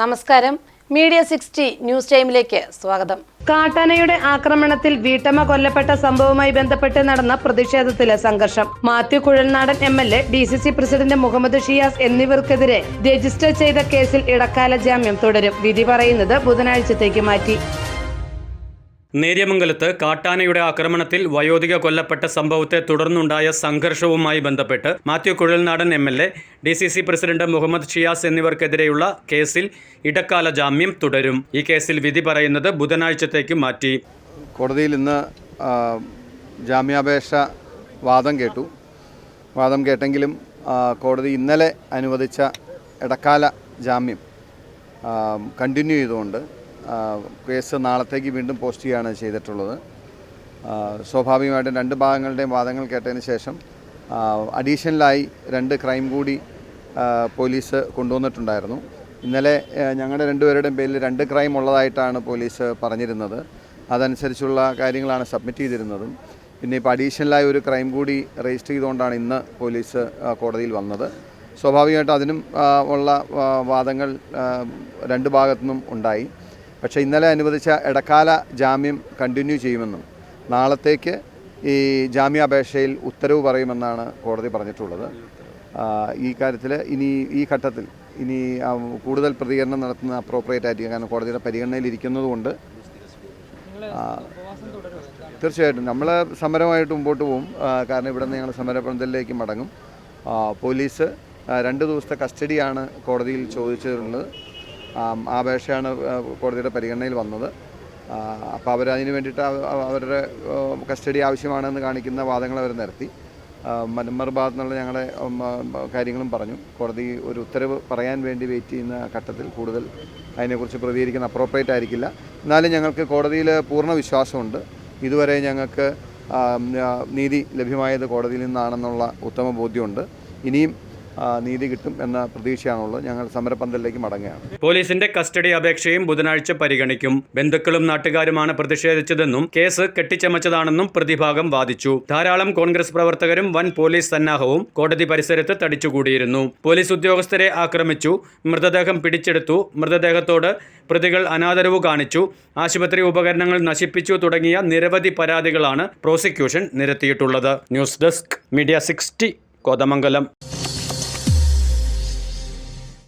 നമസ്കാരം. Media sixty news ടൈമിലേക്ക് സ്വാഗതം. കാട്ടാനയുടെ ആക്രമണത്തിൽ വീട്ടമ്മ കൊല്ലപ്പെട്ട സംഭവവുമായി ബന്ധപ്പെട്ട് നടന്ന പ്രതിഷേധത്തിലെ സംഘർഷം. Mathew Kuzhalnadan M L A D C C president Muhammad Shiyas എന്നിവർക്കെതിരെ register ചെയ്ത കേസിൽ ഇടക്കാല ജാമ്യം തുടരും. വിധി പറയുന്നത് ബുധനാഴ്ചത്തേക്ക് മാറ്റി. നേര്യമംഗലത്ത് കാട്ടാനയുടെ ആക്രമണത്തിൽ വയോധിക കൊല്ലപ്പെട്ട സംഭവത്തെ തുടർന്നുണ്ടായ സംഘർഷവുമായി ബന്ധപ്പെട്ട് Mathew Kuzhalnadan M L A D C C president Muhammad Shiyas എന്നിവർക്കെതിരെയുള്ള കേസിൽ ഇടക്കാല ജാമ്യം തുടരും. ഈ കേസിൽ വിധി പറയുന്നത് ബുധനാഴ്ചത്തേക്ക് മാറ്റി. കോടതിയിൽ ഇന്ന് ജാമ്യാപേക്ഷ വാദം കേട്ടു. വാദം കേട്ടെങ്കിലും കോടതി ഇന്നലെ അനുവദിച്ച ഇടക്കാല ജാമ്യം കണ്ടിന്യൂ ചെയ്തുകൊണ്ട് കേസ് നാളത്തേക്ക് വീണ്ടും പോസ്റ്റ് ചെയ്യുകയാണ് ചെയ്തിട്ടുള്ളത്. സ്വാഭാവികമായിട്ടും രണ്ട് ഭാഗങ്ങളുടെയും വാദങ്ങൾ കേട്ടതിന് ശേഷം അഡീഷണലായി രണ്ട് ക്രൈം കൂടി പോലീസ് കൊണ്ടുവന്നിട്ടുണ്ടായിരുന്നു. ഇന്നലെ ഞങ്ങളുടെ രണ്ടുപേരുടെയും പേരിൽ രണ്ട് ക്രൈം ഉള്ളതായിട്ടാണ് പോലീസ് പറഞ്ഞിരുന്നത്. അതനുസരിച്ചുള്ള കാര്യങ്ങളാണ് സബ്മിറ്റ് ചെയ്തിരുന്നതും. പിന്നെ ഇപ്പോൾ അഡീഷണലായി ഒരു ക്രൈം കൂടി രജിസ്റ്റർ ചെയ്തുകൊണ്ടാണ് ഇന്ന് പോലീസ് കോടതിയിൽ വന്നത്. സ്വാഭാവികമായിട്ടും അതിനും ഉള്ള വാദങ്ങൾ രണ്ട് ഭാഗത്തു നിന്നും ഉണ്ടായി. പക്ഷേ ഇന്നലെ അനുവദിച്ച ഇടക്കാല ജാമ്യം കണ്ടിന്യൂ ചെയ്യുമെന്നും നാളത്തേക്ക് ഈ ജാമ്യാപേക്ഷയിൽ ഉത്തരവ് പറയുമെന്നാണ് കോടതി പറഞ്ഞിട്ടുള്ളത്. ഈ കാര്യത്തിൽ ഇനി ഈ ഘട്ടത്തിൽ ഇനി കൂടുതൽ പ്രതികരണം നടത്തുന്ന അപ്രോപ്രിയേറ്റ് ആയിരിക്കും. കാരണം കോടതിയുടെ പരിഗണനയിലിരിക്കുന്നതുകൊണ്ട് തീർച്ചയായിട്ടും നമ്മൾ സമരമായിട്ട് മുമ്പോട്ട് പോകും. കാരണം ഇവിടെ നിന്ന് ഞങ്ങൾ സമരപന്തലിലേക്ക് മടങ്ങും. പോലീസ് രണ്ട് ദിവസത്തെ കസ്റ്റഡിയാണ് കോടതിയിൽ ചോദിച്ചിട്ടുള്ളത്. അപേക്ഷയാണ് കോടതിയുടെ പരിഗണനയിൽ വന്നത്. അപ്പോൾ അവർ അതിന് വേണ്ടിയിട്ട് അവ- അവ- അവരുടെ കസ്റ്റഡി ആവശ്യമാണെന്ന് കാണിക്കുന്ന വാദങ്ങൾ അവർ നിരത്തി. ആ, മലമ്മർ ഭാഗത്തു നിന്നുള്ള ഞങ്ങളുടെ കാര്യങ്ങളും പറഞ്ഞു. കോടതി ഒരു ഉത്തരവ് പറയാൻ വേണ്ടി വെയിറ്റ് ചെയ്യുന്ന ഘട്ടത്തിൽ കൂടുതൽ അതിനെക്കുറിച്ച് പ്രതികരിക്കുന്ന അപ്രോപ്രിയേറ്റ് ആയിരിക്കില്ല. എന്നാലും ഞങ്ങൾക്ക് കോടതിയിൽ പൂർണ വിശ്വാസമുണ്ട്. ഇതുവരെ ഞങ്ങൾക്ക് നീതി ലഭ്യമായത് കോടതിയിൽ നിന്നാണെന്നുള്ള ഉത്തമ ബോധ്യമുണ്ട്. ഇനിയും നീതി കിട്ടും എന്ന പ്രതീക്ഷയാണുള്ളത്. ഞങ്ങൾ സമരപന്തലിലേക്ക് മടങ്ങുകയാണ്. പോലീസിന്റെ കസ്റ്റഡി അപേക്ഷയും ബുധനാഴ്ച പരിഗണിക്കും. ബന്ധുക്കളും നാട്ടുകാരുമാണ് പ്രതിഷേധിച്ചതെന്നും കേസ് കെട്ടിച്ചമച്ചതാണെന്നും പ്രതിഭാഗം വാദിച്ചു. ധാരാളം കോൺഗ്രസ് പ്രവർത്തകരും വൻ പോലീസ് സന്നാഹവും കോടതി പരിസരത്ത് തടിച്ചുകൂടിയിരുന്നു. പോലീസ് ഉദ്യോഗസ്ഥരെ ആക്രമിച്ചു മൃതദേഹം പിടിച്ചെടുത്തു മൃതദേഹത്തോട് പ്രതികൾ അനാദരവ് കാണിച്ചു ആശുപത്രി ഉപകരണങ്ങൾ നശിപ്പിച്ചു തുടങ്ങിയ നിരവധി പരാതികളാണ് prosecution നിരത്തിയിട്ടുള്ളത്. News desk media sixty Kothamangalam.